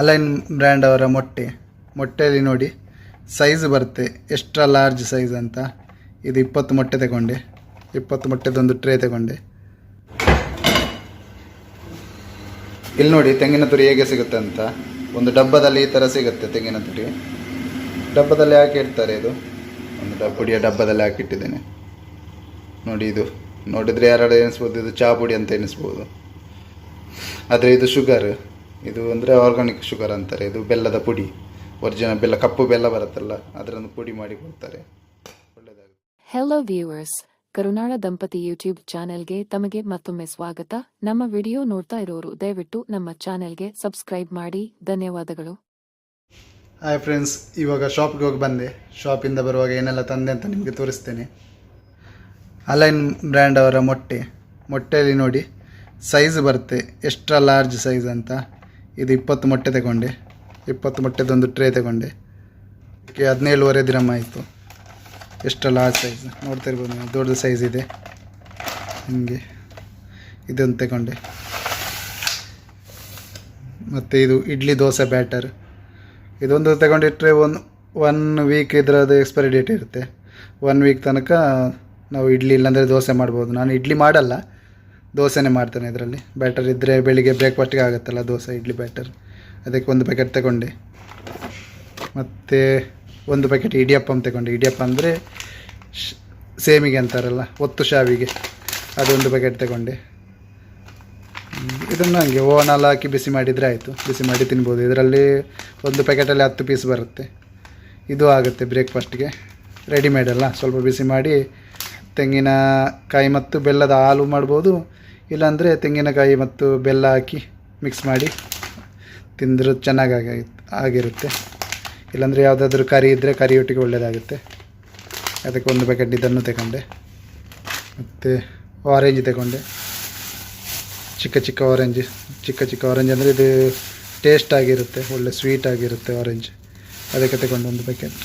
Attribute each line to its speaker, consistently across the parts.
Speaker 1: Align brand ಅವರ ಮೊಟ್ಟೆ. ಮೊಟ್ಟೆಯಲ್ಲಿ ನೋಡಿ, ಸೈಜ್ ಬರುತ್ತೆ, ಎಕ್ಸ್ಟ್ರಾ ಲಾರ್ಜ್ ಸೈಜ್ ಅಂತ. ಇದು ಇಪ್ಪತ್ತು ಮೊಟ್ಟೆ ತಗೊಂಡೆ. ಇಪ್ಪತ್ತು ಮೊಟ್ಟೆದೊಂದು ಟ್ರೇ ತಗೊಂಡೆ. ಇಲ್ಲಿ ನೋಡಿ, ತೆಂಗಿನ ತುರಿ ಹೇಗೆ ಸಿಗುತ್ತೆ ಅಂತ. ಒಂದು ಡಬ್ಬದಲ್ಲಿ ಈ ಥರ ಸಿಗುತ್ತೆ ತೆಂಗಿನ ತುರಿ. ಡಬ್ಬದಲ್ಲಿ ಹಾಕಿ ಇಡ್ತಾರೆ ಇದು? ಒಂದು ಡಬ್ಬ ಪುಡಿಯ ಡಬ್ಬದಲ್ಲಿ ಹಾಕಿಟ್ಟಿದ್ದೇನೆ ನೋಡಿ ಇದು. ನೋಡಿದರೆ ಯಾರು ಎನಿಸ್ಬೋದು ಇದು ಚಹಾ ಪುಡಿ ಅಂತ ಎನಿಸ್ಬೋದು ಆದರೆ ಇದು ಶುಗರ್ ಇದು ಅಂದರೆ ಆರ್ಗಾನಿಕ್ ಶುಗರ್ ಅಂತಾರೆ. ಇದು ಬೆಲ್ಲದ ಪುಡಿ. ಒರಿಜಿನಲ್ ಬೆಲ್ಲ ಕಪ್ಪು ಬೆಲ್ಲ ಬರುತ್ತಲ್ಲ ಅದರನ್ನು ಪುಡಿ ಮಾಡಿ ಕೊಡ್ತಾರೆ. ಒಳ್ಳೆಯದಾಗುತ್ತೆ
Speaker 2: ಹೆಲೋ ವ್ಯೂವರ್ಸ್ ಕರುನಾಳ ದಂಪತಿ ಯೂಟ್ಯೂಬ್ ಚಾನೆಲ್ಗೆ ತಮಗೆ ಮತ್ತೊಮ್ಮೆ ಸ್ವಾಗತ. ನಮ್ಮ ವಿಡಿಯೋ ನೋಡ್ತಾ ಇರೋರು ದಯವಿಟ್ಟು ನಮ್ಮ ಚಾನೆಲ್ಗೆ ಸಬ್ಸ್ಕ್ರೈಬ್ ಮಾಡಿ. ಧನ್ಯವಾದಗಳು.
Speaker 1: ಹಾಯ್ ಫ್ರೆಂಡ್ಸ್ ಇವಾಗ ಶಾಪ್ಗೆ ಹೋಗಿ ಬಂದೆ. ಶಾಪಿಂದ ಬರುವಾಗ ಏನೆಲ್ಲ ತಂದೆ ಅಂತ ನಿಮಗೆ ತೋರಿಸ್ತೇನೆ. ಅಲೈನ್ ಬ್ರ್ಯಾಂಡ್ ಅವರ ಮೊಟ್ಟೆ. ಮೊಟ್ಟೆಯಲ್ಲಿ ನೋಡಿ ಸೈಜ್ ಬರುತ್ತೆ. ಎಕ್ಸ್ಟ್ರಾ ಲಾರ್ಜ್ ಸೈಜ್ ಅಂತ. ಇದು ಇಪ್ಪತ್ತು ಮೊಟ್ಟೆ ತಗೊಂಡೆ. ಇಪ್ಪತ್ತು ಮೊಟ್ಟೆದೊಂದು ಟ್ರೇ ತಗೊಂಡೆ. ಓಕೆ, ಹದಿನೇಳುವರೆ ದಿನಮ್ಮ ಆಯಿತು. ಎಷ್ಟು ಲಾರ್ಜ್ ಸೈಜ್ ನೋಡ್ತಾ ಇರ್ಬೋದು ನೀವು ದೊಡ್ಡ ಸೈಜ್ ಇದೆ. ನಿಮಗೆ ಇದೊಂದು ತಗೊಂಡೆ. ಮತ್ತು ಇದು ಇಡ್ಲಿ ದೋಸೆ ಬ್ಯಾಟರ್ ಇದೊಂದು ತಗೊಂಡಿಟ್ರೆ ಒನ್ ಒನ್ ವೀಕ್ ಇದರದ್ದು ಎಕ್ಸ್ಪೈರಿ ಡೇಟ್ ಇರುತ್ತೆ. ಒನ್ ವೀಕ್ ತನಕ ನಾವು ಇಡ್ಲಿ ಇಲ್ಲಾಂದರೆ ದೋಸೆ ಮಾಡ್ಬೋದು. ನಾನು ಇಡ್ಲಿ ಮಾಡಲ್ಲ. ದೋಸೆನೇ ಮಾಡ್ತಾನೆ ಇದರಲ್ಲಿ. ಬ್ಯಾಟರ್ ಇದ್ದರೆ ಬೆಳಿಗ್ಗೆ ಬ್ರೇಕ್ಫಾಸ್ಟ್ಗೆ ಆಗುತ್ತಲ್ಲ, ದೋಸೆ, ಇಡ್ಲಿ ಬ್ಯಾಟರ್ ಅದಕ್ಕೆ ಒಂದು ಪ್ಯಾಕೆಟ್ ತಗೊಂಡೆ. ಮತ್ತು ಒಂದು ಪ್ಯಾಕೆಟ್ ಇಡಿಯಪ್ಪಂ ತಗೊಂಡೆ. ಇಡಿಯಪ್ಪ ಅಂದರೆ ಸೇಮಿಗೆ ಅಂತಾರಲ್ಲ, ಒತ್ತು ಶಾವಿಗೆ. ಅದೊಂದು ಪ್ಯಾಕೆಟ್ ತಗೊಂಡೆ. ಇದನ್ನು ಹಂಗೆ ಓವನಲ್ಲಿ ಹಾಕಿ ಬಿಸಿ ಮಾಡಿದರೆ ಆಯಿತು. ಬಿಸಿ ಮಾಡಿ ತಿನ್ಬೋದು. ಇದರಲ್ಲಿ ಒಂದು ಪ್ಯಾಕೆಟಲ್ಲಿ ಹತ್ತು ಪೀಸ್ ಬರುತ್ತೆ. ಇದು ಆಗುತ್ತೆ ಬ್ರೇಕ್ಫಾಸ್ಟ್ಗೆ ರೆಡಿಮೇಡ್ ಅಲ್ಲ. ಸ್ವಲ್ಪ ಬಿಸಿ ಮಾಡಿ ತೆಂಗಿನಕಾಯಿ ಮತ್ತು ಬೆಲ್ಲದ ಹಾಲು ಮಾಡ್ಬೋದು. ಇಲ್ಲಾಂದರೆ ತೆಂಗಿನಕಾಯಿ ಮತ್ತು ಬೆಲ್ಲ ಹಾಕಿ ಮಿಕ್ಸ್ ಮಾಡಿ ತಿಂದರೂ ಚೆನ್ನಾಗಿ ಆಗಿ ಆಗಿರುತ್ತೆ. ಇಲ್ಲಾಂದರೆ ಯಾವುದಾದ್ರೂ ಕರಿ ಇದ್ದರೆ ಕರಿ ಒಟ್ಟಿಗೆ ಒಳ್ಳೆಯದಾಗುತ್ತೆ ಅದಕ್ಕೆ ಒಂದು ಪ್ಯಾಕೆಟ್ ಇದನ್ನು ತಗೊಂಡೆ. ಮತ್ತು ಆರೆಂಜ್ ತಗೊಂಡೆ. ಚಿಕ್ಕ ಚಿಕ್ಕ ಆರೆಂಜ್ ಚಿಕ್ಕ ಚಿಕ್ಕ ಆರೆಂಜ್ ಅಂದರೆ ಇದು ಟೇಸ್ಟ್ ಆಗಿರುತ್ತೆ, ಒಳ್ಳೆ ಸ್ವೀಟ್ ಆಗಿರುತ್ತೆ ಆರೆಂಜ್ ಅದಕ್ಕೆ ತಗೊಂಡು ಒಂದು ಪ್ಯಾಕೆಟ್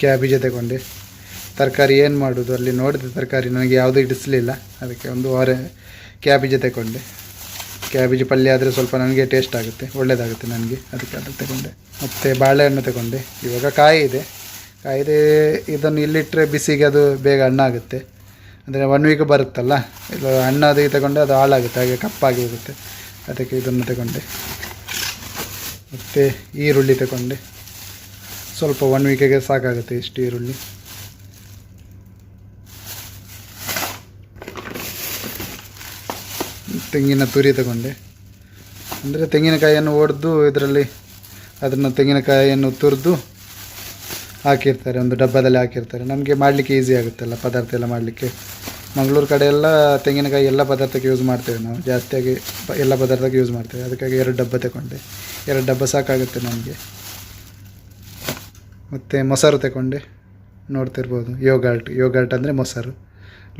Speaker 1: ಕ್ಯಾಬೇಜ್ ತಗೊಂಡೆ. ತರಕಾರಿ ಏನು ಮಾಡೋದು? ಅಲ್ಲಿ ನೋಡಿದೆ ತರಕಾರಿ ನನಗೆ ಯಾವುದೂ ಇಡಿಸಲಿಲ್ಲ ಅದಕ್ಕೆ ಒಂದು ವಾರ ಕ್ಯಾಬೇಜ್ ತಗೊಂಡೆ. ಕ್ಯಾಬೇಜ್ ಪಲ್ಯ ಆದರೆ ಸ್ವಲ್ಪ ನನಗೆ ಟೇಸ್ಟ್ ಆಗುತ್ತೆ ಒಳ್ಳೆಯದಾಗುತ್ತೆ ನನಗೆ. ಅದಕ್ಕೆ ಅದು ತಗೊಂಡೆ. ಮತ್ತು ಬಾಳೆಹಣ್ಣು ತಗೊಂಡೆ. ಇವಾಗ ಕಾಯಿ ಇದೆ ಕಾಯಿದೆ, ಇದನ್ನು ಇಲ್ಲಿಟ್ಟರೆ ಬಿಸಿಗೆ ಅದು ಬೇಗ ಹಣ್ಣಾಗುತ್ತೆ. ಅಂದರೆ ಒನ್ ವೀಕ್ ಬರುತ್ತಲ್ಲ ಇದು ಹಣ್ಣು ಅದಕ್ಕೆ ತಗೊಂಡೆ ಅದು ಹಾಳಾಗುತ್ತೆ, ಹಾಗೆ ಕಪ್ಪಾಗಿ ಹೋಗುತ್ತೆ. ಅದಕ್ಕೆ ಇದನ್ನು ತಗೊಂಡೆ. ಮತ್ತು ಈರುಳ್ಳಿ ತಗೊಂಡೆ. ಸ್ವಲ್ಪ ಒನ್ ವೀಕಿಗೆ ಸಾಕಾಗುತ್ತೆ ಇಷ್ಟು ಈರುಳ್ಳಿ. ತೆಂಗಿನ ತುರಿ ತಗೊಂಡೆ. ಅಂದರೆ ತೆಂಗಿನಕಾಯಿಯನ್ನು ಒಡೆದು ಇದರಲ್ಲಿ ಅದನ್ನು ತೆಂಗಿನಕಾಯಿಯನ್ನು ತುರಿದು ಹಾಕಿರ್ತಾರೆ, ಒಂದು ಡಬ್ಬದಲ್ಲಿ ಹಾಕಿರ್ತಾರೆ. ನಮಗೆ ಮಾಡಲಿಕ್ಕೆ ಈಸಿ ಆಗುತ್ತಲ್ಲ ಪದಾರ್ಥ ಎಲ್ಲ ಮಾಡಲಿಕ್ಕೆ. ಮಂಗಳೂರು ಕಡೆ ಎಲ್ಲ ತೆಂಗಿನಕಾಯಿ ಎಲ್ಲ ಪದಾರ್ಥಕ್ಕೆ ಯೂಸ್ ಮಾಡ್ತೇವೆ ನಾವು. ಜಾಸ್ತಿಯಾಗಿ ಎಲ್ಲ ಪದಾರ್ಥಕ್ಕೆ ಯೂಸ್ ಮಾಡ್ತೇವೆ. ಅದಕ್ಕಾಗಿ ಎರಡು ಡಬ್ಬ ತಗೊಂಡೆ. ಎರಡು ಡಬ್ಬ ಸಾಕಾಗುತ್ತೆ ನಮಗೆ. ಮತ್ತು ಮೊಸರು ತಗೊಂಡೆ. ನೋಡ್ತಿರ್ಬೋದು. ಯೋಗಾಲ್ಟ್ ಯೋಗಾಲ್ಟ್ ಅಂದರೆ ಮೊಸರು.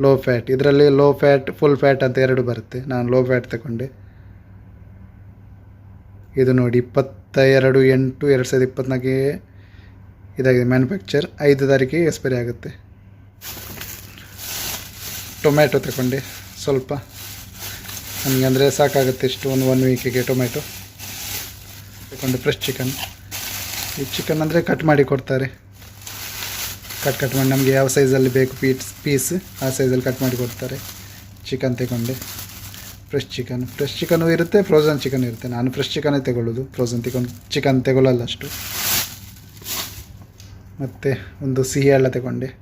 Speaker 1: ಲೋ ಫ್ಯಾಟ್ ಇದರಲ್ಲಿ ಲೋ ಫ್ಯಾಟ್ ಫುಲ್ ಫ್ಯಾಟ್ ಅಂತ ಎರಡು ಬರುತ್ತೆ. ನಾನು ಲೋ ಫ್ಯಾಟ್ ತಗೊಂಡೆ. ಇದು ನೋಡಿ ಇಪ್ಪತ್ತ ಎರಡು ಎಂಟು, ಎರಡು ಸಾವಿರದ ಇಪ್ಪತ್ತ್ನಾಲ್ಕೇ ಇದಾಗಿದೆ ಮ್ಯಾನುಫ್ಯಾಕ್ಚರ್ ಐದು ತಾರೀಕಿಗೆ ಎಕ್ಸ್ಪೈರಿ ಆಗುತ್ತೆ. ಟೊಮ್ಯಾಟೊ ತಗೊಂಡೆ, ಸ್ವಲ್ಪ. ನನಗೆ ಅಂದರೆ ಸಾಕಾಗುತ್ತೆ ಇಷ್ಟು, ಒಂದು ಒನ್ ವೀಕಿಗೆ ಟೊಮ್ಯಾಟೊ ತಗೊಂಡೆ ಫ್ರೆಶ್ ಚಿಕನ್ ಈ ಚಿಕನ್ ಅಂದರೆ ಕಟ್ ಮಾಡಿ ಕೊಡ್ತಾರೆ. ಕಟ್ ಕಟ್ ಮಾಡಿ. ನಮಗೆ ಯಾವ ಸೈಜಲ್ಲಿ ಬೇಕು ಪೀಸ್ ಪೀಸ್ ಆ ಸೈಜಲ್ಲಿ ಕಟ್ ಮಾಡಿ ಕೊಡ್ತಾರೆ. ಚಿಕನ್ ತಗೊಂಡೆ. ಫ್ರೆಶ್ ಚಿಕನ್ ಫ್ರೆಶ್ ಚಿಕನು ಇರುತ್ತೆ ಫ್ರೋಝನ್ ಚಿಕನ್ ಇರುತ್ತೆ. ನಾನು ಫ್ರೆಶ್ ಚಿಕನೇ ತಗೊಳ್ಳೋದು. ಫ್ರೋಝನ್ ಚಿಕನ್ ಚಿಕನ್ ತಗೊಳ್ಳಲ್ಲ ಅಷ್ಟು. ಮತ್ತು ಒಂದು ಸಿಹಿ ಎಲ್ಲ ತಗೊಂಡೆ.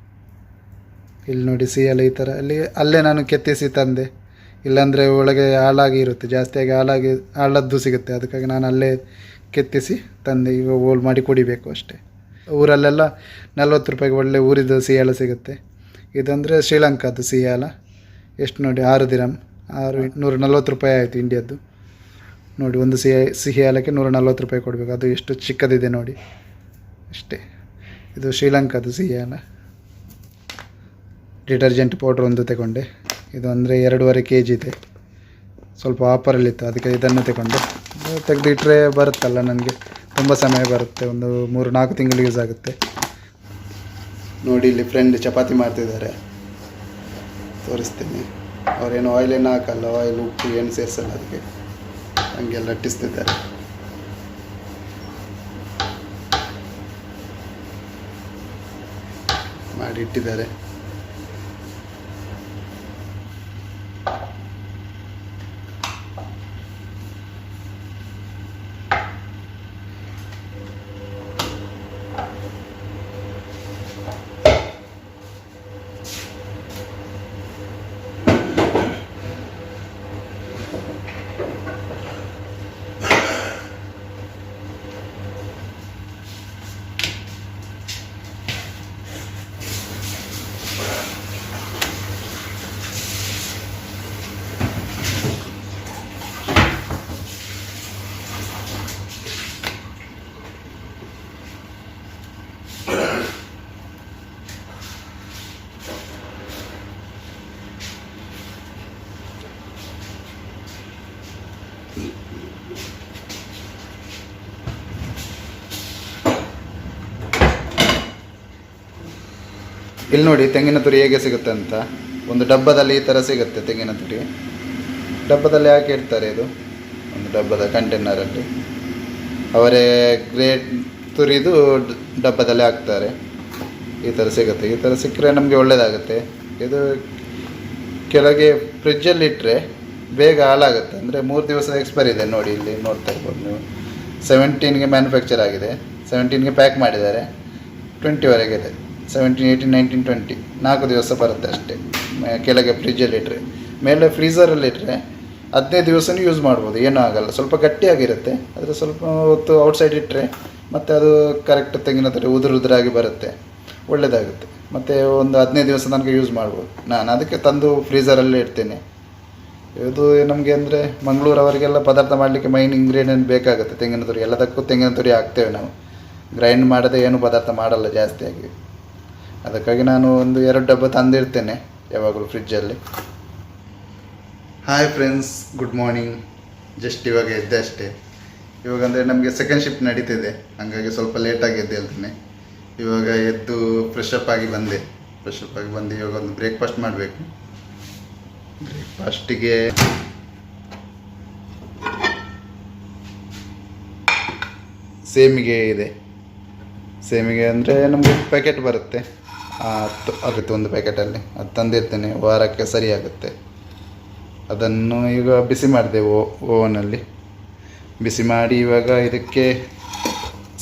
Speaker 1: ಇಲ್ಲಿ ನೋಡಿ ಸಿಹಿ ಎಲ್ಲ ಈ ಥರ ಅಲ್ಲಿ, ಅಲ್ಲೇ ನಾನು ಕೆತ್ತಿಸಿ ತಂದೆ. ಇಲ್ಲಾಂದರೆ ಒಳಗೆ ಹಾಳಾಗಿ ಇರುತ್ತೆ. ಜಾಸ್ತಿಯಾಗಿ ಹಾಳಾಗಿ, ಹಾಳದ್ದು ಸಿಗುತ್ತೆ. ಅದಕ್ಕಾಗಿ ನಾನು ಅಲ್ಲೇ ಕೆತ್ತಿಸಿ ತಂದೆ. ಈಗ ಹೋಲ್ ಮಾಡಿ ಕುಡಿಬೇಕು ಅಷ್ಟೇ. ಊರಲ್ಲೆಲ್ಲ ನಲ್ವತ್ತು ರೂಪಾಯಿಗೆ ಒಳ್ಳೆ ಊರಿದ್ದು ಸಿಹಿಯಾಳ ಸಿಗುತ್ತೆ. ಇದಂದರೆ ಶ್ರೀಲಂಕಾದ್ದು ಸಿಹಿಯಾಳ ಎಷ್ಟು ನೋಡಿ, ಆರು ದಿನ, ಆರು ನೂರ ನಲ್ವತ್ತು ರೂಪಾಯಿ ಆಯಿತು ಇಂಡಿಯಾದ್ದು. ನೋಡಿ, ಒಂದು ಸಿಹಿ ಸಿಹಿಯಾಲಕ್ಕೆ ನೂರ ನಲ್ವತ್ತು ರೂಪಾಯಿ ಕೊಡಬೇಕು. ಅದು ಎಷ್ಟು ಚಿಕ್ಕದಿದೆ ನೋಡಿ. ಅಷ್ಟೇ. ಇದು ಶ್ರೀಲಂಕಾದ್ದು ಸಿಹಿಯಾಲ ಡಿಟರ್ಜೆಂಟ್ ಪೌಡ್ರ್ ಒಂದು ತಗೊಂಡೆ. ಇದು ಅಂದರೆ ಎರಡೂವರೆ ಕೆ ಜಿ ಇದೆ. ಸ್ವಲ್ಪ ಆಫರಲ್ಲಿತ್ತು, ಅದಕ್ಕೆ ಇದನ್ನು ತಗೊಂಡೆ. ತೆಗೆದಿಟ್ರೆ ಬರುತ್ತಲ್ಲ ನನಗೆ. ತುಂಬ ಸಮಯ ಬರುತ್ತೆ, ಒಂದು ಮೂರು ನಾಲ್ಕು ತಿಂಗಳು ಯೂಸ್ ಆಗುತ್ತೆ. ನೋಡಿ ಇಲ್ಲಿ ಫ್ರೆಂಡ್ ಚಪಾತಿ ಮಾಡ್ತಿದ್ದಾರೆ. ತೋರಿಸ್ತೀನಿ. ಅವರೇನು ಏನು ಹಾಕಲ್ಲ ಆಯಿಲ್ ಉಪ್ಪು ಏನು ಸೇರಿಸಲ್ಲ ಅದಕ್ಕೆ. ಹಂಗೆ ಲಟ್ಟಿಸ್ತಿದ್ದಾರೆ ಮಾಡಿಟ್ಟಿದ್ದಾರೆ ಇಲ್ಲಿ ನೋಡಿ, ತೆಂಗಿನ ತುರಿ ಹೇಗೆ ಸಿಗುತ್ತೆ ಅಂತ. ಒಂದು ಡಬ್ಬದಲ್ಲಿ ಈ ಥರ ಸಿಗುತ್ತೆ ತೆಂಗಿನ ತುರಿ. ಡಬ್ಬದಲ್ಲಿ ಯಾಕೆ ಇಡ್ತಾರೆ ಇದು? ಒಂದು ಡಬ್ಬದ ಕಂಟೈನರಲ್ಲಿ ಅವರೇ ಗ್ರೇಟ್ ತುರಿದು ಡಬ್ಬದಲ್ಲಿ ಹಾಕ್ತಾರೆ. ಈ ಥರ ಸಿಗುತ್ತೆ. ಈ ಥರ ಸಿಕ್ಕರೆ ನಮಗೆ ಒಳ್ಳೆಯದಾಗುತ್ತೆ ಇದು ಕೆಳಗೆ ಫ್ರಿಜ್ಜಲ್ಲಿ ಇಟ್ಟರೆ ಬೇಗ ಹಾಳಾಗುತ್ತೆ. ಅಂದರೆ ಮೂರು ದಿವಸದ ಎಕ್ಸ್ಪೈರ್ ಇದೆ ನೋಡಿ ಇಲ್ಲಿ, ನೋಡ್ತಾ ಇರ್ಬೋದು ನೀವು. ಸೆವೆಂಟೀನ್ಗೆ ಮ್ಯಾನುಫ್ಯಾಕ್ಚರ್ ಆಗಿದೆ. ಸೆವೆಂಟೀನ್ಗೆ ಪ್ಯಾಕ್ ಮಾಡಿದ್ದಾರೆ. ಟ್ವೆಂಟಿವರೆಗೆ ಇದೆ. ಸೆವೆಂಟೀನ್ ಏಯ್ಟೀನ್ ನೈನ್ಟೀನ್ ಟ್ವೆಂಟಿ ನಾಲ್ಕು ದಿವಸ ಬರುತ್ತೆ ಅಷ್ಟೇ. ಕೆಳಗೆ ಫ್ರಿಜ್ಜಲ್ಲಿ ಇಟ್ಟರೆ ಮೇಲೆ ಫ್ರೀಸರಲ್ಲಿಟ್ಟರೆ ಹದಿನೈದು ದಿವಸನೂ ಯೂಸ್ ಮಾಡ್ಬೋದು. ಏನೂ ಆಗಲ್ಲ. ಸ್ವಲ್ಪ ಗಟ್ಟಿಯಾಗಿರುತ್ತೆ. ಆದರೆ ಸ್ವಲ್ಪ ಹೊತ್ತು ಔಟ್ಸೈಡ್ ಇಟ್ಟರೆ ಮತ್ತು ಅದು ಕರೆಕ್ಟ್ ತೆಂಗಿನ ತುರಿ ಉದುರು ಉದುರಾಗಿ ಬರುತ್ತೆ. ಒಳ್ಳೆಯದಾಗುತ್ತೆ ಮತ್ತು ಒಂದು ಹದಿನೈದು ದಿವಸ ನನಗೆ ಯೂಸ್ ಮಾಡ್ಬೋದು. ನಾನು ಅದಕ್ಕೆ ತಂದು ಫ್ರೀಸರಲ್ಲೇ ಇಡ್ತೇನೆ. ಇದು ನಮಗೆ ಅಂದರೆ ಮಂಗಳೂರವರಿಗೆಲ್ಲ ಪದಾರ್ಥ ಮಾಡಲಿಕ್ಕೆ ಮೈನ್ ಇಂಗ್ರೀಡಿಯಂಟ್ ಬೇಕಾಗುತ್ತೆ. ತೆಂಗಿನ ತುರಿ. ಎಲ್ಲದಕ್ಕೂ ತೆಂಗಿನ ತುರಿ ಹಾಕ್ತೇವೆ ನಾವು. ಗ್ರೈಂಡ್ ಮಾಡದೆ ಏನು ಪದಾರ್ಥ ಮಾಡಲ್ಲ ಜಾಸ್ತಿಯಾಗಿ. ಅದಕ್ಕಾಗಿ ನಾನು ಒಂದು ಎರಡು ಡಬ್ಬ ತಂದಿರ್ತೇನೆ ಯಾವಾಗಲೂ ಫ್ರಿಜ್ಜಲ್ಲಿ. Hi friends good morning just ಇವಾಗ ಎದ್ದೆ ಅಷ್ಟೇ. ಇವಾಗ ಅಂದರೆ ನಮಗೆ ಸೆಕೆಂಡ್ ಶಿಫ್ಟ್ ನಡೀತಿದೆ. ಹಾಗಾಗಿ ಸ್ವಲ್ಪ ಲೇಟಾಗಿ ಎದ್ದು ಹೇಳ್ತೇನೆ ಇವಾಗ ಎದ್ದು ಫ್ರೆಶ್ ಅಪ್ ಆಗಿ ಬಂದೆ. ಫ್ರೆಶ್ ಅಪ್ ಆಗಿ ಬಂದು ಇವಾಗ ಒಂದು ಬ್ರೇಕ್ಫಾಸ್ಟ್ ಮಾಡಬೇಕು. ಬ್ರೇಕ್ಫಾಸ್ಟಿಗೆ ಸೇಮಿಗೆ ಇದೆ. ಸೇಮಿಗೆ ಅಂದರೆ ನಮಗೆ ಪ್ಯಾಕೆಟ್ ಬರುತ್ತೆ. ಆಗುತ್ತೆ ಒಂದು ಪ್ಯಾಕೆಟಲ್ಲಿ ಅದು ತಂದಿರ್ತೇನೆ, ವಾರಕ್ಕೆ ಸರಿ ಆಗುತ್ತೆ ಅದನ್ನು ಈಗ ಬಿಸಿ ಮಾಡಿದೆ ಓ ಓವನಲ್ಲಿ ಬಿಸಿ ಮಾಡಿ ಇವಾಗ ಇದಕ್ಕೆ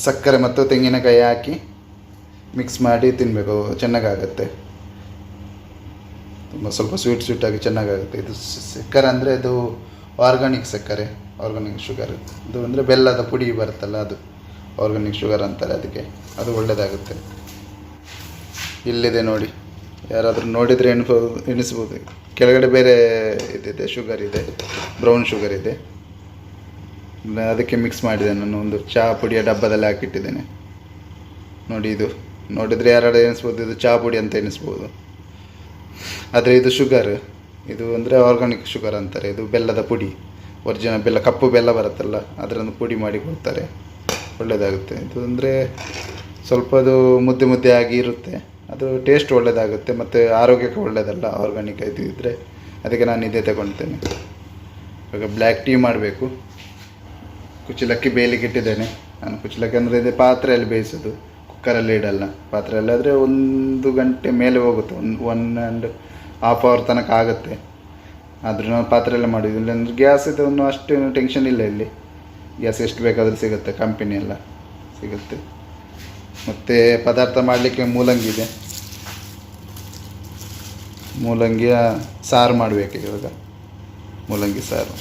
Speaker 1: ಸಕ್ಕರೆ ಮತ್ತು ತೆಂಗಿನಕಾಯಿ ಹಾಕಿ ಮಿಕ್ಸ್ ಮಾಡಿ ತಿನ್ನಬೇಕು ಚೆನ್ನಾಗಾಗುತ್ತೆ. ತುಂಬ ಸ್ವಲ್ಪ ಸ್ವೀಟ್ ಸ್ವೀಟಾಗಿ ಚೆನ್ನಾಗಾಗುತ್ತೆ ಇದು ಸಕ್ಕರೆ ಅಂದರೆ ಇದು ಆರ್ಗಾನಿಕ್ ಸಕ್ಕರೆ ಆರ್ಗಾನಿಕ್ ಶುಗರ್ ಇದು ಅಂದರೆ ಬೆಲ್ಲದ ಪುಡಿ ಬರುತ್ತಲ್ಲ ಅದು. ಆರ್ಗಾನಿಕ್ ಶುಗರ್ ಅಂತಾರೆ ಅದಕ್ಕೆ. ಅದು ಒಳ್ಳೆಯದಾಗುತ್ತೆ ಇಲ್ಲಿದೆ ನೋಡಿ. ಯಾರಾದರೂ ನೋಡಿದರೆ ಎಣಿಸ್ಬೋದು ಎಣಿಸ್ಬೋದು ಕೆಳಗಡೆ ಬೇರೆ ಇದಿದೆ, ಶುಗರ್ ಇದೆ, ಬ್ರೌನ್ ಶುಗರ್ ಇದೆ. ಅದಕ್ಕೆ ಮಿಕ್ಸ್ ಮಾಡಿದೆ ನಾನು, ಒಂದು ಚಹಾ ಪುಡಿಯ ಡಬ್ಬದಲ್ಲಿ ಹಾಕಿಟ್ಟಿದ್ದೇನೆ. ನೋಡಿ ಇದು. ನೋಡಿದರೆ ಯಾರಾದ್ರೂ ಎಣಿಸ್ಬೋದು ಇದು ಚಹಾ ಪುಡಿ ಅಂತ ಎಣಿಸ್ಬೋದು ಆದರೆ ಇದು ಶುಗರ್. ಇದು ಅಂದರೆ ಆರ್ಗಾನಿಕ್ ಶುಗರ್ ಅಂತಾರೆ, ಇದು ಬೆಲ್ಲದ ಪುಡಿ. ಒರಿಜಿನಲ್ ಬೆಲ್ಲ, ಕಪ್ಪು ಬೆಲ್ಲ ಬರುತ್ತಲ್ಲ, ಅದರನ್ನು ಪುಡಿ ಮಾಡಿ ಕೊಡ್ತಾರೆ. ಒಳ್ಳೆಯದಾಗುತ್ತೆ ಇದು ಅಂದರೆ ಸ್ವಲ್ಪ ಅದು ಮುದ್ದೆ ಮುದ್ದೆ ಆಗಿ ಇರುತ್ತೆ. ಅದು ಟೇಸ್ಟ್ ಒಳ್ಳೆಯದಾಗುತ್ತೆ ಮತ್ತು ಆರೋಗ್ಯಕ್ಕೆ ಒಳ್ಳೆಯದಲ್ಲ ಆರ್ಗಾನಿಕ್ ಇದು ಇದ್ದರೆ ಅದಕ್ಕೆ ನಾನು ಇದೇ ತಗೊಳ್ತೇನೆ ಇವಾಗ ಬ್ಲ್ಯಾಕ್ ಟೀ ಮಾಡಬೇಕು. ಕುಚ್ಚಲಕ್ಕಿ ಬೇಯಲಿಕ್ಕೆ ಇಟ್ಟಿದ್ದೇನೆ. ನಾನು ಕುಚ್ಚಲಕ್ಕಿ ಅಂದರೆ ಇದೆ ಪಾತ್ರೆಯಲ್ಲಿ ಬೇಯಿಸೋದು. ಕುಕ್ಕರಲ್ಲಿ ಇಡಲ್ಲ. ಪಾತ್ರೆಯಲ್ಲಿ ಆದರೆ ಒಂದು ಗಂಟೆ ಮೇಲೆ ಹೋಗುತ್ತೆ. ಒಂದು ಒನ್ ಆ್ಯಂಡ್ ಹಾಫ್ ಅವರ್ ತನಕ ಆಗುತ್ತೆ. ಆದರೂ ನಾವು ಪಾತ್ರೆಯಲ್ಲೇ ಮಾಡಿದ್ವಿ ಅಂದರೆ ಗ್ಯಾಸ್ ಇದನ್ನು ಅಷ್ಟು ಟೆನ್ಷನ್ ಇಲ್ಲ ಇಲ್ಲಿ. ಗ್ಯಾಸ್ ಎಷ್ಟು ಬೇಕಾದರೂ ಸಿಗುತ್ತೆ ಕಂಪನಿ ಎಲ್ಲ ಸಿಗುತ್ತೆ. ಮತ್ತು ಪದಾರ್ಥ ಮಾಡಲಿಕ್ಕೆ ಮೂಲಂಗಿ ಇದೆ. ಮೂಲಂಗಿಯ ಸಾರು ಮಾಡಬೇಕು ಇವಾಗ. ಮೂಲಂಗಿ ಸಾರು.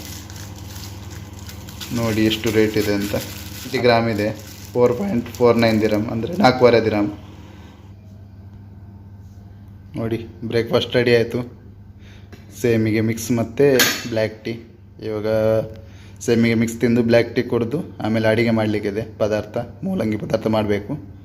Speaker 1: ನೋಡಿ ಎಷ್ಟು ರೇಟ್ ಇದೆ ಅಂತ. ಫಿಫ್ಟಿ ಗ್ರಾಮ್ ಇದೆ. ಫೋರ್ ಪಾಯಿಂಟ್ ಫೋರ್ ನೈನ್ ದಿರಾಮ್ ಅಂದರೆ ನಾಲ್ಕೂವರೆ ದಿರಾಮ್ ನೋಡಿ ಬ್ರೇಕ್ಫಾಸ್ಟ್ ರೆಡಿ ಆಯಿತು. ಸೇಮಿಗೆ ಮಿಕ್ಸ್ ಮತ್ತು ಬ್ಲ್ಯಾಕ್ ಟೀ ಇವಾಗ ಸೇಮಿಗೆ ಮಿಕ್ಸ್ ತಿಂದು ಬ್ಲ್ಯಾಕ್ ಟೀ ಕುಡಿದು ಆಮೇಲೆ ಅಡುಗೆ ಮಾಡಲಿಕ್ಕಿದೆ. ಪದಾರ್ಥ, ಮೂಲಂಗಿ ಪದಾರ್ಥ ಮಾಡಬೇಕು.